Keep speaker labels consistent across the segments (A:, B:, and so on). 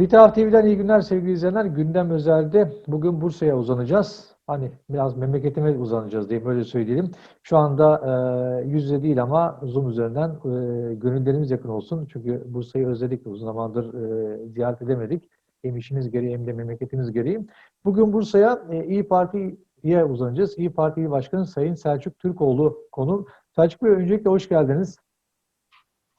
A: Bir Taraf TV'den iyi günler sevgili izleyenler. Gündem özelde bugün Bursa'ya uzanacağız. Hani biraz memleketime uzanacağız diye böyle söyleyelim. Şu anda e, yüz yüze değil ama Zoom üzerinden e, gönüllerimiz yakın olsun. Çünkü Bursa'yı özledik. Uzun zamandır e, ziyaret edemedik. Hem işimiz gereği hem de memleketimiz gereği. Bugün Bursa'ya e, İyi Parti'ye uzanacağız. İyi Parti Başkanı Sayın Selçuk Türkoğlu konu. Selçuk Bey öncelikle hoş geldiniz.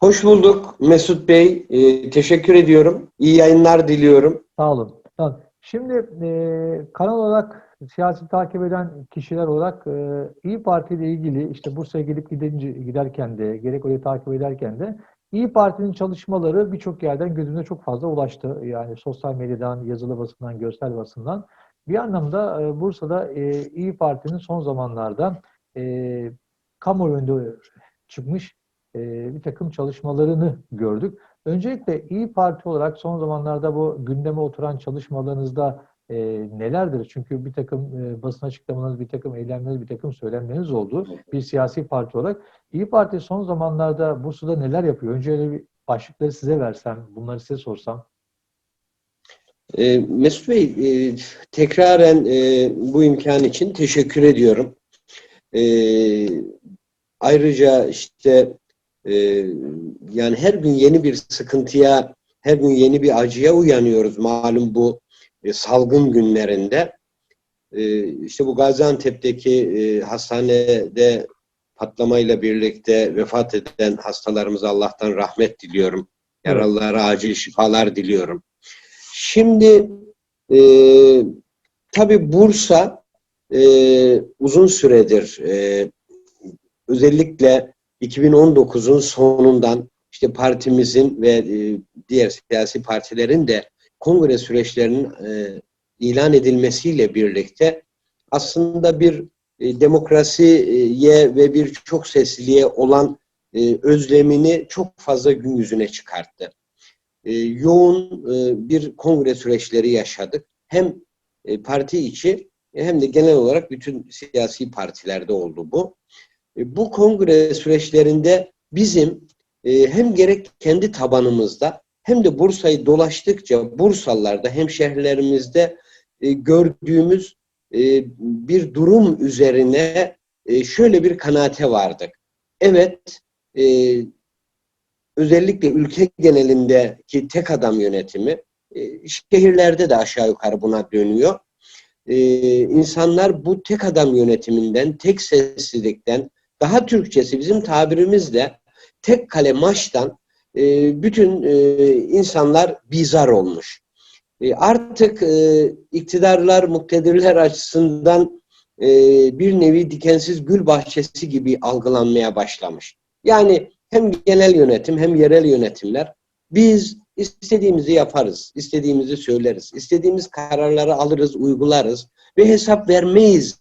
B: Hoş bulduk Mesut Bey. Ee, teşekkür ediyorum. İyi yayınlar diliyorum.
A: Sağ olun. Tamam. Şimdi e, kanal olarak siyasi takip eden kişiler olarak e, İyi Parti ile ilgili işte Bursa'ya gelip gidince, giderken de gerek orayı takip ederken de İyi Parti'nin çalışmaları birçok yerden gözümüze çok fazla ulaştı. Yani sosyal medyadan, yazılı basından, görsel basından. Bir anlamda e, Bursa'da e, İyi Parti'nin son zamanlarda e, kamuoyunda çıkmış e, bir takım çalışmalarını gördük. Öncelikle İyi Parti olarak son zamanlarda bu gündeme oturan çalışmalarınızda e, nelerdir? Çünkü bir takım e, basın açıklamalarınız, bir takım eylemleriniz, bir takım söylemleriniz oldu. Bir siyasi parti olarak. İyi Parti son zamanlarda Bursa'da neler yapıyor? Önce bir başlıkları size versem, bunları size sorsam.
B: Ee, Mesut Bey, e, tekraren e, bu imkan için teşekkür ediyorum. Ee, ayrıca işte e, yani her gün yeni bir sıkıntıya, her gün yeni bir acıya uyanıyoruz malum bu e, salgın günlerinde. E, işte bu Gaziantep'teki e, hastanede patlamayla birlikte vefat eden hastalarımıza Allah'tan rahmet diliyorum. Yaralılara acil şifalar diliyorum. Şimdi e, tabii Bursa e, uzun süredir e, özellikle 2019'un sonundan işte partimizin ve e, diğer siyasi partilerin de kongre süreçlerinin e, ilan edilmesiyle birlikte aslında bir e, demokrasiye ve bir çok sesliliğe olan özlemini çok fazla gün yüzüne çıkarttı. Yoğun bir kongre süreçleri yaşadık. Hem parti içi hem de genel olarak bütün siyasi partilerde oldu bu. E, bu kongre süreçlerinde bizim e, hem gerek kendi tabanımızda hem de Bursa'yı dolaştıkça Bursalılarda hem şehirlerimizde e, gördüğümüz bir durum üzerine şöyle bir kanaate vardık. Evet, özellikle ülke genelindeki tek adam yönetimi şehirlerde de aşağı yukarı buna dönüyor. İnsanlar bu tek adam yönetiminden, tek seslilikten, daha Türkçesi bizim tabirimizle tek kale maçtan e, bütün e, insanlar bizar olmuş. E, artık e, iktidarlar, muktedirler açısından e, bir nevi dikensiz gül bahçesi gibi algılanmaya başlamış. Yani hem genel yönetim hem yerel yönetimler biz istediğimizi yaparız, istediğimizi söyleriz, istediğimiz kararları alırız, uygularız ve hesap vermeyiz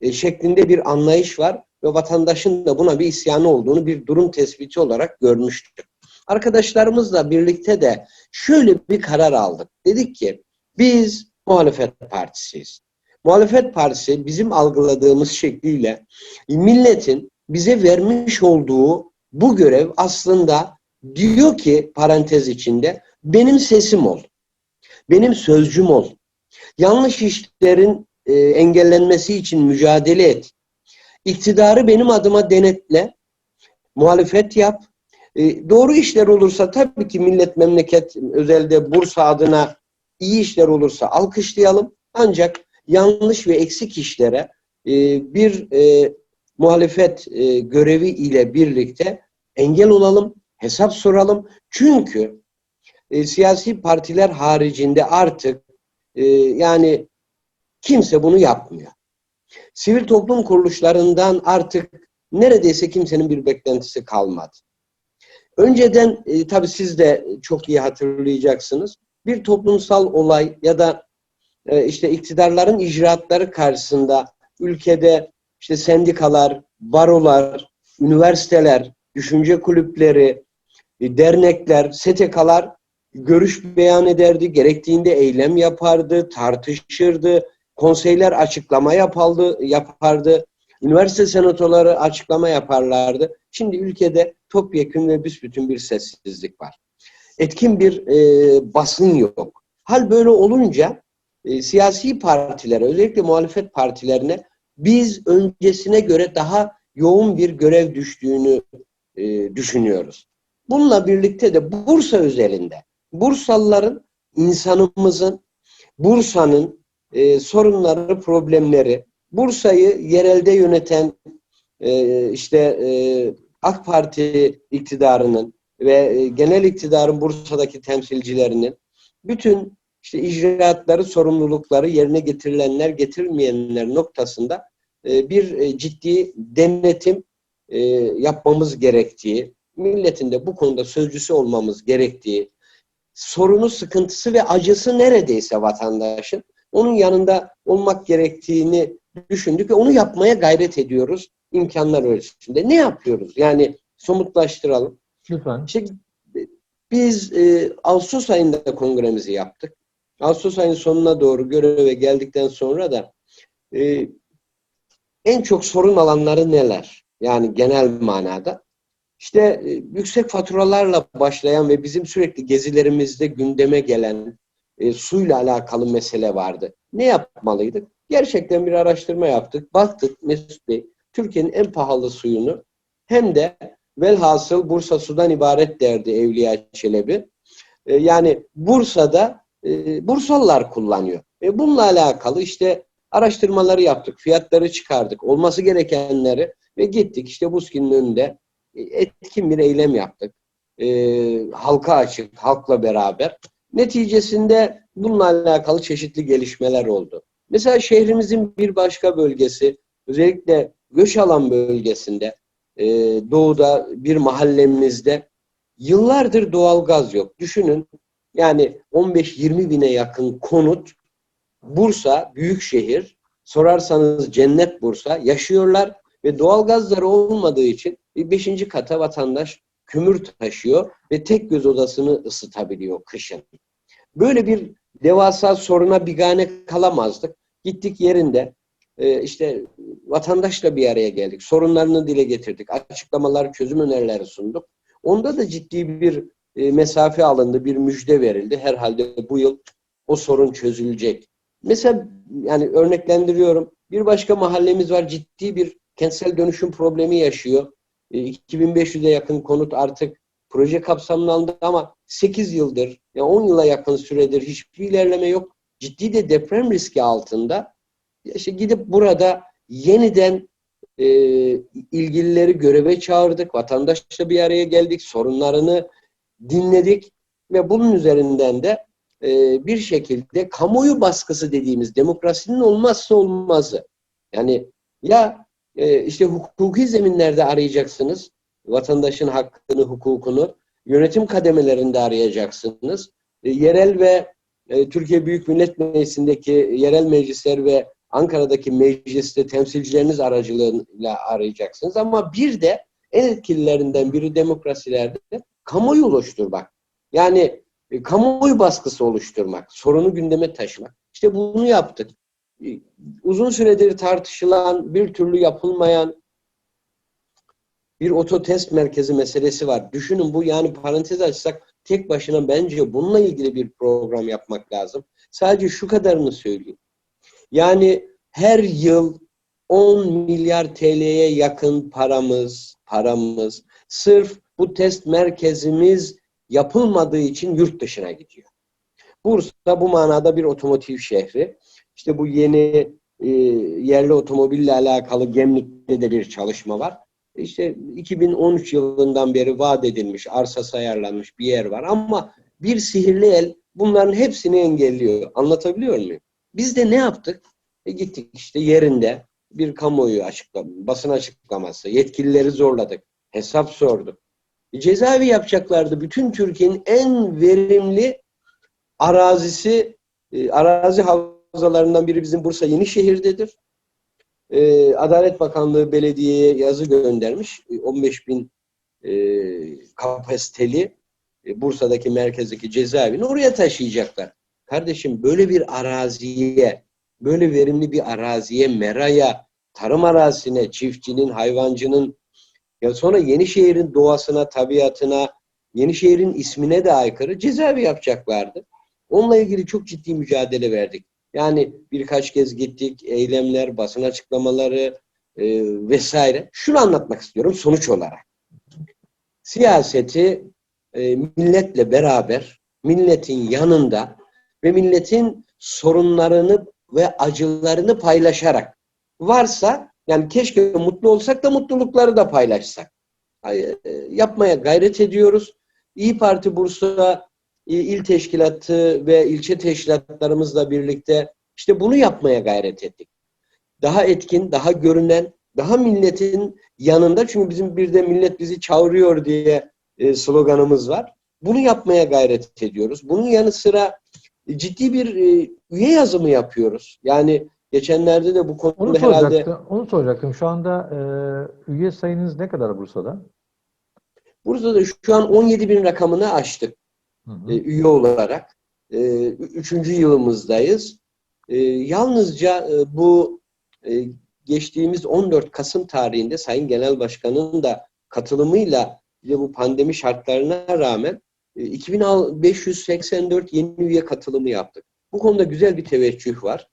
B: e, şeklinde bir anlayış var ve vatandaşın da buna bir isyanı olduğunu bir durum tespiti olarak görmüştük. Arkadaşlarımızla birlikte de şöyle bir karar aldık. Dedik ki biz muhalefet partisiyiz. Muhalefet partisi bizim algıladığımız şekliyle milletin bize vermiş olduğu bu görev aslında diyor ki parantez içinde benim sesim ol. Benim sözcüm ol. Yanlış işlerin e, engellenmesi için mücadele et. İktidarı benim adıma denetle. Muhalefet yap. E, doğru işler olursa tabii ki millet memleket özelde Bursa adına iyi işler olursa alkışlayalım. Ancak yanlış ve eksik işlere e, bir e, muhalefet e, görevi ile birlikte engel olalım, hesap soralım. Çünkü e, siyasi partiler haricinde artık e, yani kimse bunu yapmıyor. Sivil toplum kuruluşlarından artık neredeyse kimsenin bir beklentisi kalmadı. Önceden e, tabii siz de çok iyi hatırlayacaksınız. Bir toplumsal olay ya da e, işte iktidarların icraatları karşısında ülkede işte sendikalar, barolar, üniversiteler, düşünce kulüpleri, e, dernekler, STK'lar görüş beyan ederdi, gerektiğinde eylem yapardı, tartışırdı, konseyler açıklama yapaldı, yapardı, üniversite senatoları açıklama yaparlardı. Şimdi ülkede topyekun ve büsbütün bir sessizlik var. Etkin bir e, basın yok. Hal böyle olunca e, siyasi partilere, özellikle muhalefet partilerine biz öncesine göre daha yoğun bir görev düştüğünü e, düşünüyoruz. Bununla birlikte de Bursa özelinde Bursalıların, insanımızın, Bursa'nın e, sorunları, problemleri, Bursa'yı yerelde yöneten e, işte e, AK Parti iktidarının ve e, genel iktidarın Bursa'daki temsilcilerinin bütün işte icraatları, sorumlulukları yerine getirilenler, getirilmeyenler noktasında e, bir e, ciddi denetim e, yapmamız gerektiği, milletin de bu konuda sözcüsü olmamız gerektiği, sorunu, sıkıntısı ve acısı neredeyse vatandaşın onun yanında olmak gerektiğini düşündük ve onu yapmaya gayret ediyoruz imkanlar ölçüsünde. Ne yapıyoruz? Yani somutlaştıralım.
A: Lütfen.
B: İşte biz e, Ağustos ayında kongremizi yaptık. Ağustos ayının sonuna doğru göreve geldikten sonra da e, en çok sorun alanları neler? Yani genel manada. İşte e, yüksek faturalarla başlayan ve bizim sürekli gezilerimizde gündeme gelen e, suyla alakalı mesele vardı. Ne yapmalıydık? Gerçekten bir araştırma yaptık. Baktık Mesut Bey, Türkiye'nin en pahalı suyunu hem de velhasıl Bursa sudan ibaret derdi Evliya Çelebi. E, yani Bursa'da e, Bursalılar kullanıyor. E, bununla alakalı işte araştırmaları yaptık, fiyatları çıkardık, olması gerekenleri ve gittik işte Buski'nin önünde e, etkin bir eylem yaptık. E, halka açık, halkla beraber. Neticesinde bununla alakalı çeşitli gelişmeler oldu. Mesela şehrimizin bir başka bölgesi, özellikle göç alan bölgesinde, e, doğuda bir mahallemizde yıllardır doğalgaz yok. Düşünün yani 15-20 bine yakın konut Bursa, büyük şehir, sorarsanız cennet Bursa yaşıyorlar ve doğalgazları olmadığı için bir beşinci kata vatandaş kömür taşıyor ve tek göz odasını ısıtabiliyor kışın. Böyle bir devasa soruna bigane kalamazdık. Gittik yerinde e, işte vatandaşla bir araya geldik. Sorunlarını dile getirdik. Açıklamalar, çözüm önerileri sunduk. Onda da ciddi bir e, mesafe alındı, bir müjde verildi. Herhalde bu yıl o sorun çözülecek. Mesela yani örneklendiriyorum. Bir başka mahallemiz var ciddi bir kentsel dönüşüm problemi yaşıyor. E, 2500'e yakın konut artık proje kapsamına alındı ama 8 yıldır, ya 10 yıla yakın süredir hiçbir ilerleme yok. Ciddi de deprem riski altında. İşte gidip burada yeniden e, ilgilileri göreve çağırdık. Vatandaşla bir araya geldik. Sorunlarını dinledik ve bunun üzerinden de e, bir şekilde kamuoyu baskısı dediğimiz demokrasinin olmazsa olmazı. Yani ya e, işte hukuki zeminlerde arayacaksınız vatandaşın hakkını, hukukunu, yönetim kademelerinde arayacaksınız. E, yerel ve e, Türkiye Büyük Millet Meclisi'ndeki yerel meclisler ve Ankara'daki mecliste temsilcileriniz aracılığıyla arayacaksınız. Ama bir de en etkililerinden biri demokrasilerde kamuoyu oluşturmak. Yani e, kamuoyu baskısı oluşturmak, sorunu gündeme taşımak. İşte bunu yaptık. Uzun süredir tartışılan, bir türlü yapılmayan bir ototest merkezi meselesi var. Düşünün bu yani parantez açsak tek başına bence bununla ilgili bir program yapmak lazım. Sadece şu kadarını söyleyeyim. Yani her yıl 10 milyar TL'ye yakın paramız, paramız sırf bu test merkezimiz yapılmadığı için yurt dışına gidiyor. Bursa bu manada bir otomotiv şehri. İşte bu yeni e, yerli otomobille alakalı Gemlik'te de bir çalışma var. İşte 2013 yılından beri vaat edilmiş, arsası ayarlanmış bir yer var ama bir sihirli el bunların hepsini engelliyor. Anlatabiliyor muyum? Biz de ne yaptık? E gittik işte yerinde bir kamuoyu açıklama, basın açıklaması, yetkilileri zorladık, hesap sorduk. E cezaevi yapacaklardı. Bütün Türkiye'nin en verimli arazisi, e, arazi havzalarından biri bizim Bursa Yenişehir'dedir. E, Adalet Bakanlığı belediyeye yazı göndermiş. E, 15 bin e, kapasiteli e, Bursa'daki merkezdeki cezaevini oraya taşıyacaklar. Kardeşim böyle bir araziye, böyle verimli bir araziye, meraya, tarım arazisine, çiftçinin, hayvancının, ya sonra Yenişehir'in doğasına, tabiatına, Yenişehir'in ismine de aykırı cezaevi yapacaklardı. Onunla ilgili çok ciddi mücadele verdik. Yani birkaç kez gittik, eylemler, basın açıklamaları e, vesaire. Şunu anlatmak istiyorum sonuç olarak. Siyaseti e, milletle beraber, milletin yanında ve milletin sorunlarını ve acılarını paylaşarak varsa yani keşke mutlu olsak da mutlulukları da paylaşsak. Ay, e, Yapmaya gayret ediyoruz. İyi Parti Bursa il teşkilatı ve ilçe teşkilatlarımızla birlikte işte bunu yapmaya gayret ettik. Daha etkin, daha görünen, daha milletin yanında çünkü bizim bir de millet bizi çağırıyor diye e, sloganımız var. Bunu yapmaya gayret ediyoruz. Bunun yanı sıra ciddi bir e, üye yazımı yapıyoruz. Yani geçenlerde de bu
A: Onu
B: konuda herhalde
A: soracaktım. Onu soracaktım. Şu anda e, üye sayınız ne kadar Bursa'da?
B: Bursa'da şu an 17 bin rakamını aştık.
A: Hı hı.
B: e, üye olarak. E, üçüncü yılımızdayız. E, yalnızca e, bu e, geçtiğimiz 14 Kasım tarihinde Sayın Genel Başkan'ın da katılımıyla de bu pandemi şartlarına rağmen e, 2584 yeni üye katılımı yaptık. Bu konuda güzel bir teveccüh var.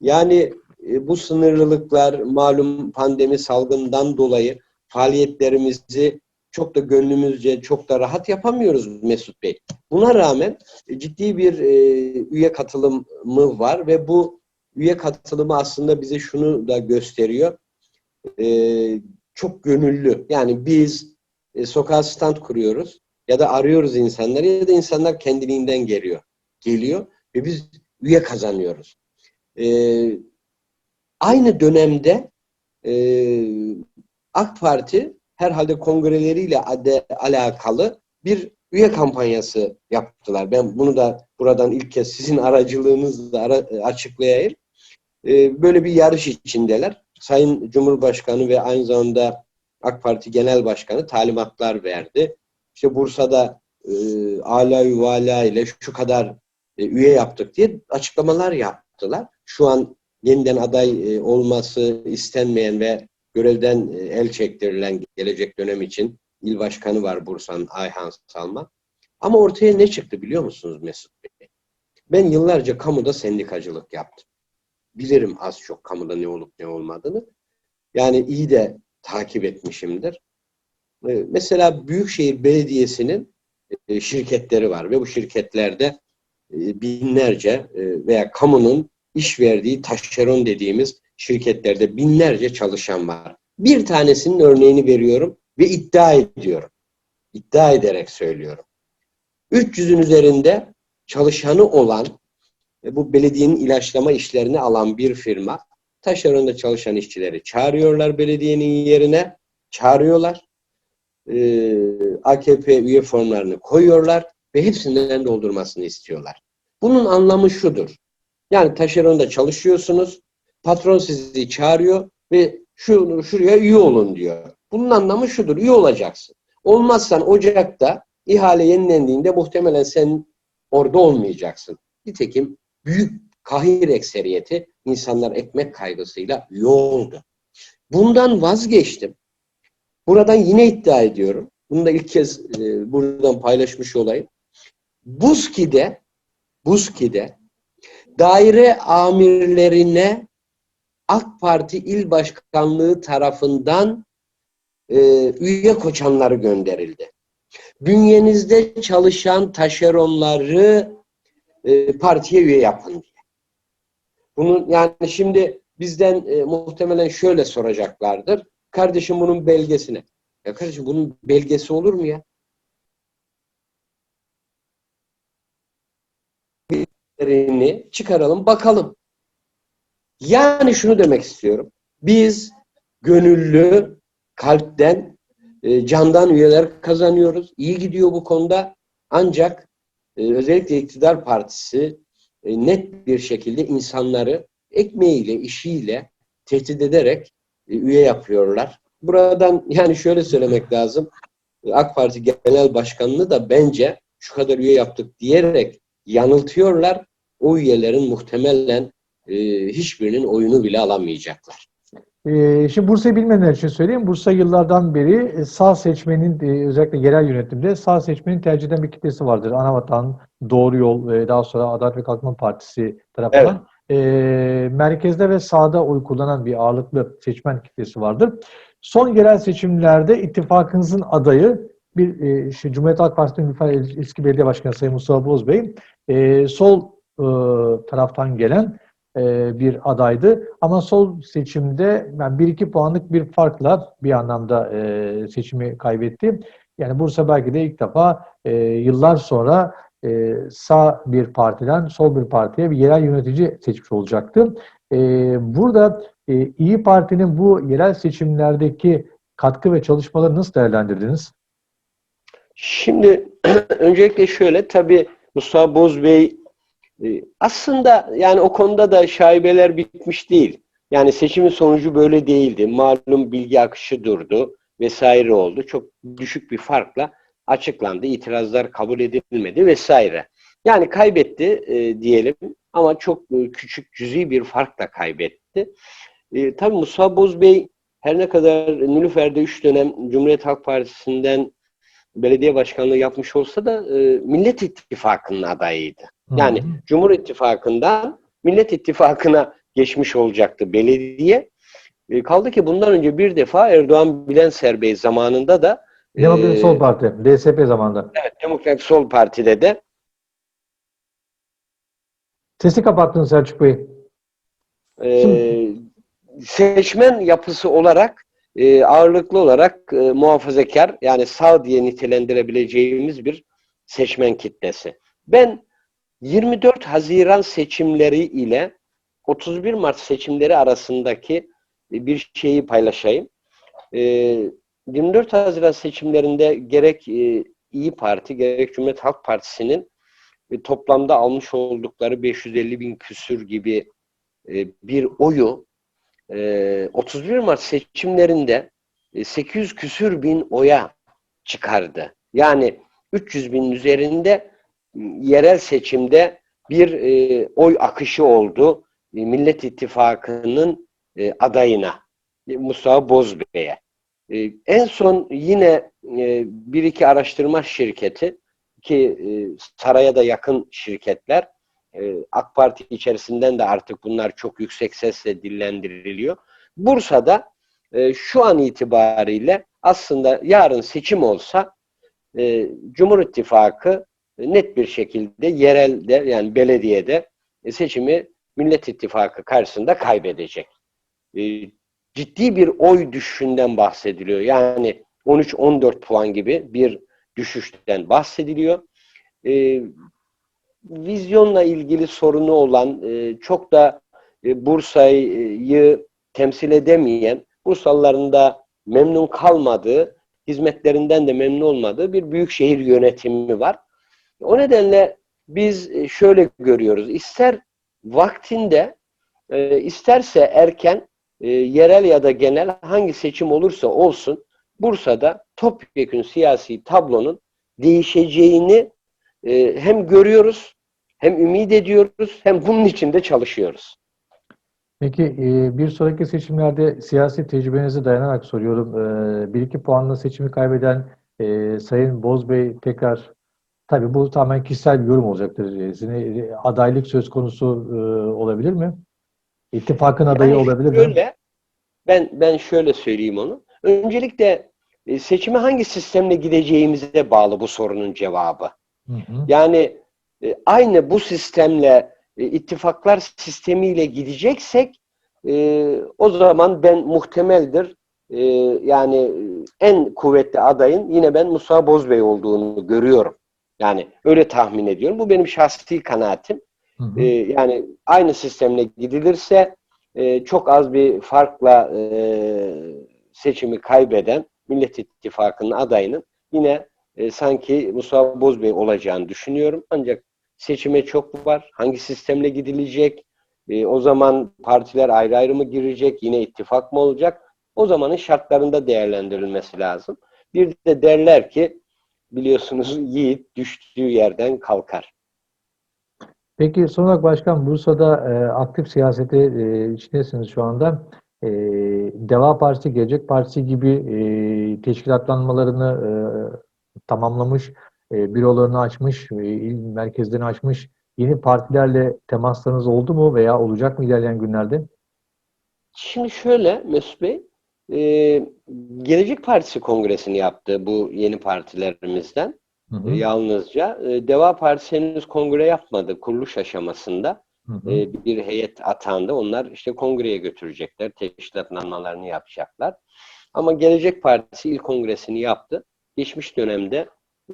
B: Yani e, bu sınırlılıklar malum pandemi salgından dolayı faaliyetlerimizi çok da gönlümüzce çok da rahat yapamıyoruz Mesut Bey. Buna rağmen e, ciddi bir e, üye katılımı var ve bu üye katılımı aslında bize şunu da gösteriyor. E, çok gönüllü. Yani biz e, sokağa stand kuruyoruz ya da arıyoruz insanları ya da insanlar kendiliğinden geliyor. Geliyor ve biz üye kazanıyoruz. E, aynı dönemde e, AK Parti herhalde kongreleriyle ade, alakalı bir üye kampanyası yaptılar. Ben bunu da buradan ilk kez sizin aracılığınızla ara, açıklayayım. Ee, böyle bir yarış içindeler. Sayın Cumhurbaşkanı ve aynı zamanda AK Parti Genel Başkanı talimatlar verdi. İşte Bursa'da e, ala yuvala ile şu kadar e, üye yaptık diye açıklamalar yaptılar. Şu an yeniden aday e, olması istenmeyen ve görevden e, el çektirilen gelecek dönem için il başkanı var Bursa'nın Ayhan Salman. Ama ortaya ne çıktı biliyor musunuz Mesut Bey? Ben yıllarca kamuda sendikacılık yaptım. Bilirim az çok kamuda ne olup ne olmadığını. Yani iyi de takip etmişimdir. E, Mesela Büyükşehir Belediyesi'nin e, şirketleri var ve bu şirketlerde binlerce veya kamunun iş verdiği taşeron dediğimiz şirketlerde binlerce çalışan var. Bir tanesinin örneğini veriyorum ve iddia ediyorum. İddia ederek söylüyorum. 300'ün üzerinde çalışanı olan ve bu belediyenin ilaçlama işlerini alan bir firma taşeronda çalışan işçileri çağırıyorlar belediyenin yerine. Çağırıyorlar. Ee, AKP üye formlarını koyuyorlar ve hepsinden doldurmasını istiyorlar. Bunun anlamı şudur. Yani taşeronda çalışıyorsunuz. Patron sizi çağırıyor ve şu şuraya üye olun diyor. Bunun anlamı şudur. Üye olacaksın. Olmazsan Ocak'ta ihale yenilendiğinde muhtemelen sen orada olmayacaksın. Nitekim büyük kahir ekseriyeti insanlar ekmek kaygısıyla üye oldu. Bundan vazgeçtim. Buradan yine iddia ediyorum. Bunu da ilk kez e, buradan paylaşmış olayım. Buzki'de Buzki'de daire amirlerine AK Parti İl Başkanlığı tarafından e, üye koçanları gönderildi. Bünyenizde çalışan taşeronları e, partiye üye yapın diye. Bunu yani şimdi bizden e, muhtemelen şöyle soracaklardır. Kardeşim bunun belgesine. Ya kardeşim bunun belgesi olur mu ya? Çıkaralım bakalım. Yani şunu demek istiyorum. Biz gönüllü, kalpten, e, candan üyeler kazanıyoruz. İyi gidiyor bu konuda. Ancak e, özellikle iktidar partisi e, net bir şekilde insanları ekmeğiyle, işiyle tehdit ederek üye yapıyorlar. Buradan yani şöyle söylemek lazım. AK Parti Genel Başkanı'nı da bence şu kadar üye yaptık diyerek yanıltıyorlar. O üyelerin muhtemelen e, hiçbirinin oyunu bile alamayacaklar.
A: Ee, şimdi Bursa'yı bilmeyenler için söyleyeyim. Bursa yıllardan beri e, sağ seçmenin e, özellikle yerel yönetimde sağ seçmenin tercih eden bir kitlesi vardır. Anavatan, Doğru Yol ve daha sonra Adalet ve Kalkınma Partisi tarafından e, merkezde ve sağda oy kullanan bir ağırlıklı seçmen kitlesi vardır. Son yerel seçimlerde ittifakınızın adayı bir e, işte Cumhuriyet Halk Partisi'nin eski belediye başkanı Sayın Mustafa Bozbey e, sol e, taraftan gelen bir adaydı. Ama sol seçimde yani 1-2 puanlık bir farkla bir anlamda e, seçimi kaybetti. Yani Bursa belki de ilk defa e, yıllar sonra e, sağ bir partiden sol bir partiye bir yerel yönetici seçmiş olacaktı. E, burada e, İyi Parti'nin bu yerel seçimlerdeki katkı ve çalışmaları nasıl değerlendirdiniz?
B: Şimdi öncelikle şöyle tabii Mustafa Bozbey e, aslında yani o konuda da şaibeler bitmiş değil. Yani seçimin sonucu böyle değildi. Malum bilgi akışı durdu vesaire oldu. Çok düşük bir farkla açıklandı. İtirazlar kabul edilmedi vesaire. Yani kaybetti e, diyelim ama çok e, küçük cüzi bir farkla kaybetti. E, tabii Mustafa Bozbey her ne kadar Nilüfer'de 3 dönem Cumhuriyet Halk Partisi'nden belediye başkanlığı yapmış olsa da e, Millet İttifakı'nın adayıydı. Yani Cumhur İttifakı'ndan Millet İttifakı'na geçmiş olacaktı belediye. E, kaldı ki bundan önce bir defa Erdoğan Bilenser Bey zamanında da
A: Demokratik
B: e,
A: Sol Parti, DSP zamanında.
B: Evet, Demokratik Sol Parti'de de
A: Sesi kapattınız Selçuk Bey.
B: e, seçmen yapısı olarak e, ağırlıklı olarak e, muhafazakar yani sağ diye nitelendirebileceğimiz bir seçmen kitlesi. Ben 24 Haziran seçimleri ile 31 Mart seçimleri arasındaki e, bir şeyi paylaşayım. E, 24 Haziran seçimlerinde gerek e, İyi Parti gerek Cumhuriyet Halk Partisi'nin e, toplamda almış oldukları 550 bin küsür gibi e, bir oyu e, 31 Mart seçimlerinde e, 800 küsür bin oya çıkardı. Yani 300 bin üzerinde yerel seçimde bir e, oy akışı oldu e, Millet İttifakı'nın e, adayına e, Mustafa Bozbey'e. E, en son yine e, bir iki araştırma şirketi ki e, saraya da yakın şirketler e, AK Parti içerisinden de artık bunlar çok yüksek sesle dillendiriliyor. Bursa'da e, şu an itibariyle aslında yarın seçim olsa e, Cumhur İttifakı net bir şekilde yerelde yani belediyede e, seçimi Millet İttifakı karşısında kaybedecek. E, ciddi bir oy düşüşünden bahsediliyor. Yani 13-14 puan gibi bir düşüşten bahsediliyor. E, vizyonla ilgili sorunu olan, çok da Bursa'yı temsil edemeyen, Bursalıların da memnun kalmadığı, hizmetlerinden de memnun olmadığı bir büyükşehir yönetimi var. O nedenle biz e, şöyle görüyoruz. İster vaktinde, e, isterse erken, e, yerel ya da genel hangi seçim olursa olsun Bursa'da topyekün siyasi tablonun değişeceğini hem görüyoruz, hem ümit ediyoruz, hem bunun için de çalışıyoruz.
A: Peki bir sonraki seçimlerde siyasi tecrübenize dayanarak soruyorum. Bir iki puanla seçimi kaybeden Sayın Bozbey tekrar Tabii bu tamamen kişisel bir yorum olacaktır. Sizin adaylık söz konusu olabilir mi? İttifakın adayı
B: yani
A: olabilir
B: şöyle,
A: mi?
B: Ben ben şöyle söyleyeyim onu. Öncelikle seçime hangi sistemle gideceğimize bağlı bu sorunun cevabı.
A: Hı hı.
B: Yani e, aynı bu sistemle e, ittifaklar sistemiyle gideceksek e, o zaman ben muhtemeldir e, yani en kuvvetli adayın yine ben Musa Bozbey olduğunu görüyorum. Yani öyle tahmin ediyorum. Bu benim şahsi kanaatim.
A: Hı hı.
B: E, yani aynı sistemle gidilirse e, çok az bir farkla e, seçimi kaybeden Millet İttifakı'nın adayının yine e, sanki Mustafa Bozbey olacağını düşünüyorum. Ancak seçime çok var. Hangi sistemle gidilecek? E, o zaman partiler ayrı ayrı mı girecek? Yine ittifak mı olacak? O zamanın şartlarında değerlendirilmesi lazım. Bir de derler ki biliyorsunuz yiğit düştüğü yerden kalkar.
A: Peki son olarak başkan Bursa'da e, aktif siyasete e, içindesiniz şu anda. e, Deva Partisi, Gelecek Partisi gibi e, teşkilatlanmalarını e, tamamlamış, e, bürolarını açmış, e, il merkezlerini açmış yeni partilerle temaslarınız oldu mu veya olacak mı ilerleyen günlerde?
B: Şimdi şöyle Mesut Bey, e, Gelecek Partisi kongresini yaptı bu yeni partilerimizden.
A: Hı hı,
B: E, yalnızca. E, Deva Partisi henüz kongre yapmadı kuruluş aşamasında.
A: hı hı.
B: E, bir heyet atandı. Onlar işte kongreye götürecekler. Teşkilatlanmalarını yapacaklar. Ama Gelecek Partisi ilk kongresini yaptı. Geçmiş dönemde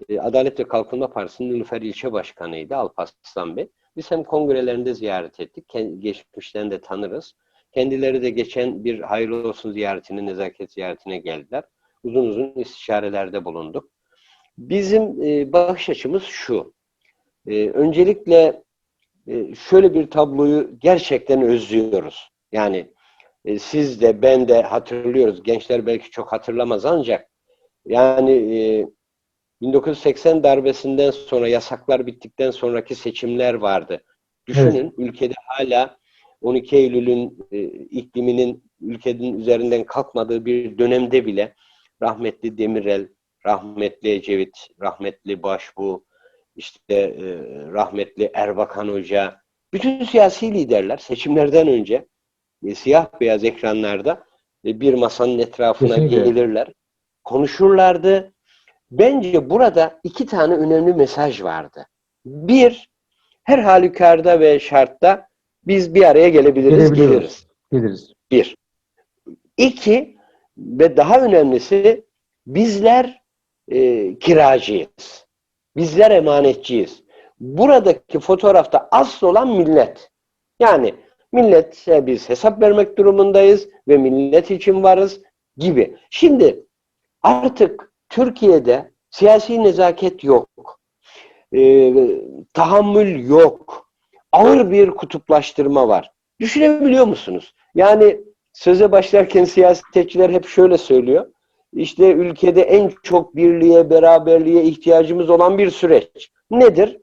B: e, Adalet ve Kalkınma Partisi'nin Nilüfer İlçe Başkanı'ydı Alparslan Bey. Biz hem kongrelerinde ziyaret ettik. Geçmişten de tanırız. Kendileri de geçen bir hayırlı olsun ziyaretine, nezaket ziyaretine geldiler. Uzun uzun istişarelerde bulunduk. Bizim e, bakış açımız şu. E, öncelikle e, şöyle bir tabloyu gerçekten özlüyoruz. Yani e, siz de ben de hatırlıyoruz. Gençler belki çok hatırlamaz ancak yani e, 1980 darbesinden sonra yasaklar bittikten sonraki seçimler vardı. Düşünün ülkede hala 12 Eylül'ün e, ikliminin ülkenin üzerinden kalkmadığı bir dönemde bile rahmetli Demirel, rahmetli Ecevit, rahmetli Başbuğ, işte e, rahmetli Erbakan Hoca, bütün siyasi liderler seçimlerden önce e, siyah beyaz ekranlarda e, bir masanın etrafına
A: Kesinlikle.
B: gelirler, konuşurlardı. Bence burada iki tane önemli mesaj vardı. Bir, her halükarda ve şartta biz bir araya gelebiliriz,
A: Gelebiliyoruz.
B: geliriz.
A: Geliriz.
B: Bir. İki ve daha önemlisi bizler e, kiracıyız. Bizler emanetçiyiz. Buradaki fotoğrafta asıl olan millet. Yani millete biz hesap vermek durumundayız ve millet için varız gibi. Şimdi artık Türkiye'de siyasi nezaket yok. E, tahammül yok. Ağır bir kutuplaştırma var. Düşünebiliyor musunuz? Yani söze başlarken siyasetçiler hep şöyle söylüyor. İşte ülkede en çok birliğe, beraberliğe ihtiyacımız olan bir süreç. Nedir?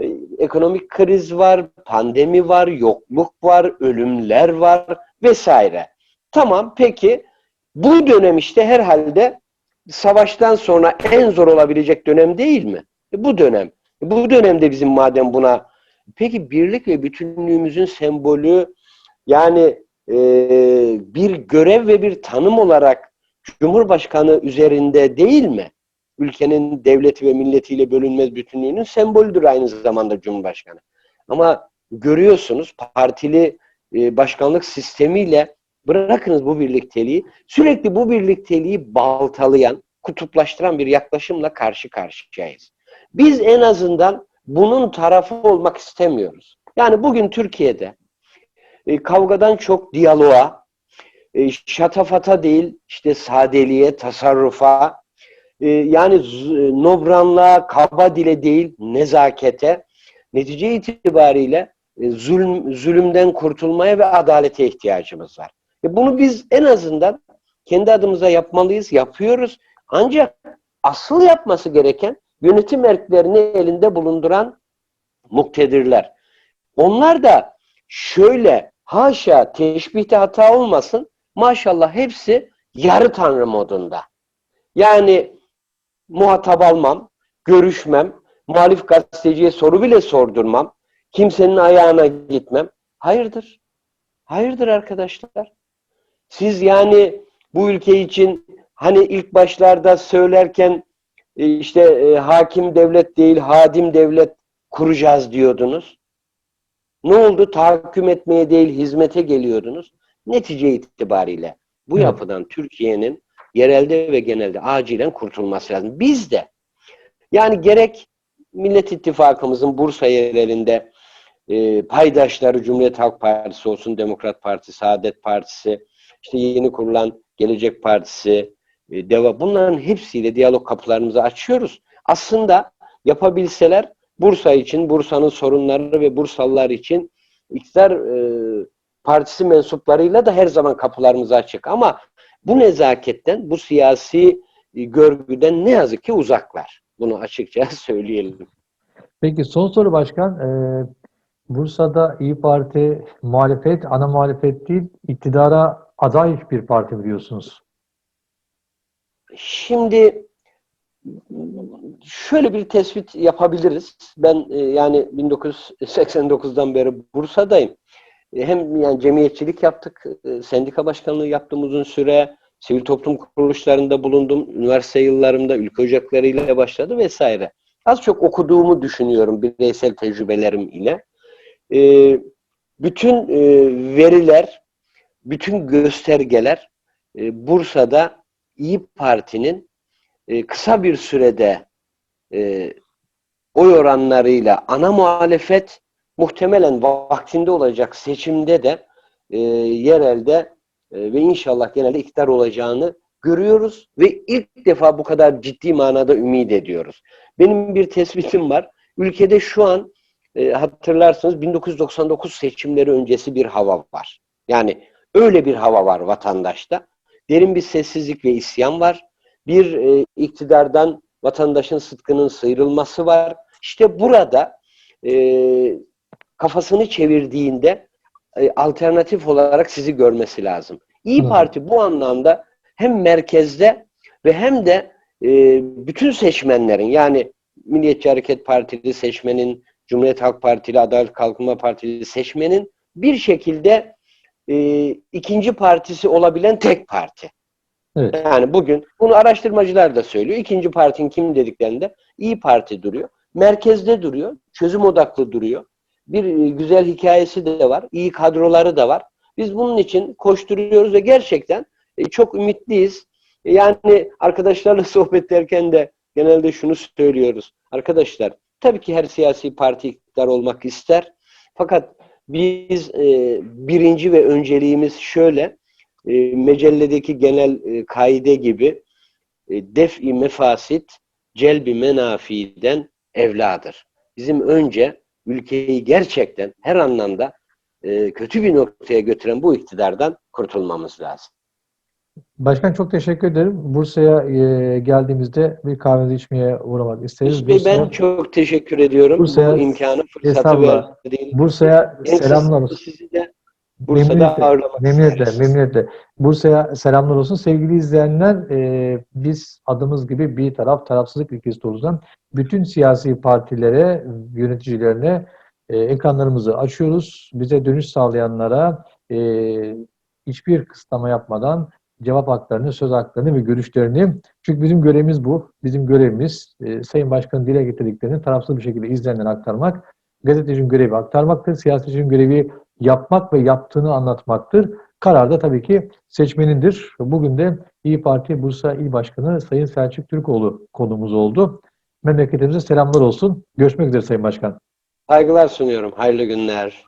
B: Ee, Ekonomik kriz var, pandemi var, yokluk var, ölümler var vesaire. Tamam peki bu dönem işte herhalde savaştan sonra en zor olabilecek dönem değil mi? E, bu dönem. E, bu dönemde bizim madem buna peki birlik ve bütünlüğümüzün sembolü yani e, bir görev ve bir tanım olarak Cumhurbaşkanı üzerinde değil mi? Ülkenin devleti ve milletiyle bölünmez bütünlüğünün sembolüdür aynı zamanda Cumhurbaşkanı. Ama görüyorsunuz partili e, başkanlık sistemiyle bırakınız bu birlikteliği sürekli bu birlikteliği baltalayan, kutuplaştıran bir yaklaşımla karşı karşıyayız. Biz en azından bunun tarafı olmak istemiyoruz. Yani bugün Türkiye'de e, kavgadan çok diyaloğa, e, şatafata değil işte sadeliğe, tasarrufa, e, yani z- nobranlığa, kaba dile değil nezakete, netice itibariyle e, zulüm, zulümden kurtulmaya ve adalete ihtiyacımız var. E, bunu biz en azından kendi adımıza yapmalıyız, yapıyoruz. Ancak asıl yapması gereken yönetim erklerini elinde bulunduran muktedirler. Onlar da şöyle haşa teşbihte hata olmasın maşallah hepsi yarı tanrı modunda. Yani muhatap almam, görüşmem, muhalif gazeteciye soru bile sordurmam, kimsenin ayağına gitmem. Hayırdır? Hayırdır arkadaşlar? Siz yani bu ülke için hani ilk başlarda söylerken işte e, hakim devlet değil hadim devlet kuracağız diyordunuz. Ne oldu? Tahakküm etmeye değil hizmete geliyordunuz. Netice itibariyle bu
A: Evet.
B: yapıdan Türkiye'nin yerelde ve genelde acilen kurtulması lazım. Biz de yani gerek Millet İttifakımızın Bursa yerlerinde e, paydaşları Cumhuriyet Halk Partisi olsun, Demokrat Partisi, Saadet Partisi, işte yeni kurulan Gelecek Partisi, e, DEVA bunların hepsiyle diyalog kapılarımızı açıyoruz. Aslında yapabilseler Bursa için, Bursa'nın sorunları ve Bursalılar için iktidar e, partisi mensuplarıyla da her zaman kapılarımız açık. Ama bu nezaketten, bu siyasi e, görgüden ne yazık ki uzaklar. Bunu açıkça söyleyelim.
A: Peki son soru başkan. Ee, Bursa'da İyi Parti muhalefet, ana muhalefet değil, iktidara aday bir parti mi diyorsunuz?
B: Şimdi şöyle bir tespit yapabiliriz. Ben e, yani 1989'dan beri Bursa'dayım. E, Hem yani cemiyetçilik yaptık, e, sendika başkanlığı yaptım uzun süre, sivil toplum kuruluşlarında bulundum, üniversite yıllarımda ülke ocaklarıyla başladı vesaire. Az çok okuduğumu düşünüyorum bireysel tecrübelerim ile. Bütün veriler, bütün göstergeler Bursa'da İyi Parti'nin e, kısa bir sürede e, oy oranlarıyla ana muhalefet muhtemelen vaktinde olacak seçimde de e, yerelde e, ve inşallah genelde iktidar olacağını görüyoruz ve ilk defa bu kadar ciddi manada ümit ediyoruz. Benim bir tespitim var. Ülkede şu an e, hatırlarsınız 1999 seçimleri öncesi bir hava var. Yani öyle bir hava var vatandaşta. Derin bir sessizlik ve isyan var. Bir e, iktidardan vatandaşın sıtkının sıyrılması var. İşte burada e, kafasını çevirdiğinde e, alternatif olarak sizi görmesi lazım. İyi. Parti bu anlamda hem merkezde ve hem de e, bütün seçmenlerin yani Milliyetçi Hareket Partili seçmenin, Cumhuriyet Halk Partili, Adalet Kalkınma Partili seçmenin bir şekilde e, ikinci partisi olabilen tek parti.
A: Evet.
B: Yani bugün bunu araştırmacılar da söylüyor. İkinci partinin kim dediklerinde İyi Parti duruyor. Merkezde duruyor. Çözüm odaklı duruyor. Bir e, güzel hikayesi de var. iyi kadroları da var. Biz bunun için koşturuyoruz ve gerçekten e, çok ümitliyiz. E, Yani arkadaşlarla sohbet ederken de genelde şunu söylüyoruz. Arkadaşlar tabii ki her siyasi parti iktidar olmak ister. Fakat biz e, birinci ve önceliğimiz şöyle e, mecelledeki genel e, kaide gibi e, def-i mefasit celbi menafiden evladır. Bizim önce ülkeyi gerçekten her anlamda e, kötü bir noktaya götüren bu iktidardan kurtulmamız lazım.
A: Başkan çok teşekkür ederim. Bursa'ya e, geldiğimizde bir kahvenizi içmeye uğramak isteriz.
B: Bey, ben çok teşekkür ediyorum.
A: Bursa'ya-
B: bu imkanı, fırsatı verdiğiniz
A: Bursa'ya selamlar olsun.
B: Sizi de Bursa'da ağırlamak
A: memnuniyetle,
B: isteriz.
A: memnuniyetle. Bursa'ya selamlar olsun. Sevgili izleyenler, e, biz adımız gibi bir taraf tarafsızlık ilkesi doğrultusunda bütün siyasi partilere, yöneticilerine e, ekranlarımızı açıyoruz. Bize dönüş sağlayanlara e, hiçbir kısıtlama yapmadan cevap haklarını, söz haklarını ve görüşlerini çünkü bizim görevimiz bu. Bizim görevimiz e, Sayın Başkan'ın dile getirdiklerini tarafsız bir şekilde izleyenlere aktarmak. Gazetecinin görevi aktarmaktır. Siyasetçinin görevi yapmak ve yaptığını anlatmaktır. Karar da tabii ki seçmenindir. Bugün de İyi Parti Bursa İl Başkanı Sayın Selçuk Türkoğlu konumuz oldu. Memleketimize selamlar olsun. Görüşmek üzere Sayın Başkan.
B: Saygılar sunuyorum. Hayırlı günler.